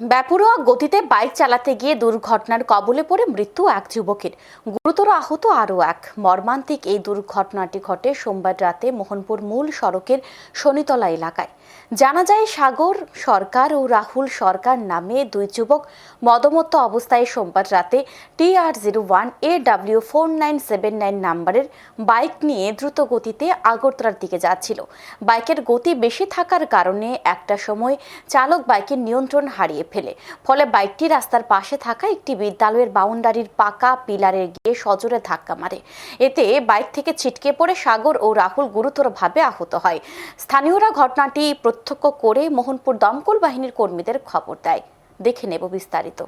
ব্যাপুরোয়া গতিতে বাইক চালাতে গিয়ে দুর্ঘটনার কবলে পড়ে মৃত্যু এক যুবকের। গুরুতর আহত আরও এক। মর্মান্তিক এই দুর্ঘটনাটি ঘটে সোমবার রাতে মোহনপুর মূল সড়কের শনিতলা এলাকায়। জানা যায়, সাগর সরকার ও রাহুল সরকার নামে দুই যুবক মদমত্ত অবস্থায় সোমবার রাতে T R zero one A W four nine seven nine নাম্বারের বাইক নিয়ে দ্রুত গতিতে আগরতলার দিকে যাচ্ছিল। বাইকের গতি বেশি থাকার কারণে একটা সময় চালক বাইকের নিয়ন্ত্রণ হারিয়ে ফেলে। ফলে বাইকটি রাস্তার পাশে থাকা একটি বিদ্যালয়ের বাউন্ডারির পাকা পিলারে গিয়ে সজোরে ধাক্কা মারে। এতে বাইক থেকে ছিটকে পড়ে সাগর ও রাহুল গুরুতরভাবে আহত হয়। স্থানীয়রা ঘটনাটি প্রত্যক্ষ করে মোহনপুর দমকল বাহিনীর কর্মীদের খবর দেয়। দেখে নেব বিস্তারিত।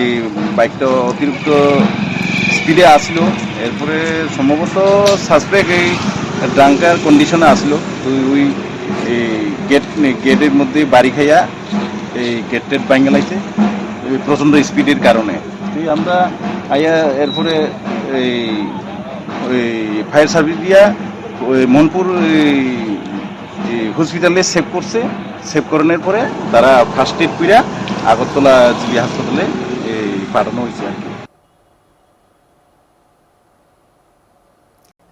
এই বাইকটা অতিরিক্ত স্পিডে আসলো। এরপরে সম্ভবত সাসপেক্ট এই ড্রাঙ্কার কন্ডিশনে আসলো। তো ওই গেট গেটের মধ্যে বাড়ি খাইয়া এই গেট টেট ভাঙে লাগছে প্রচণ্ড স্পিডের কারণে। তো এই আমরা আইয়া এরপরে এই, ওই ফায়ার সার্ভিস দিয়া ওই মনপুর হসপিটালে সেভ করছে। সেভ করানোর পরে তারা ফার্স্ট এড কইরা আগরতলা জিবি হাসপাতালে পাঠানো হয়েছে আর কি।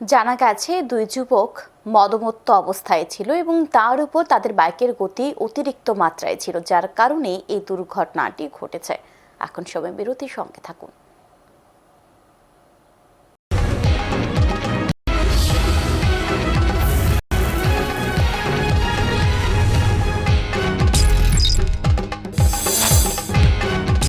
জানা গেছে, দুই যুবক মদমত্ত অবস্থায় ছিল এবং তার উপর তাদের বাইকের গতি অতিরিক্ত মাত্রায় ছিল, যার কারণে এই দুর্ঘটনাটি ঘটেছে। এখন সময় বিরতির সঙ্গে থাকুন।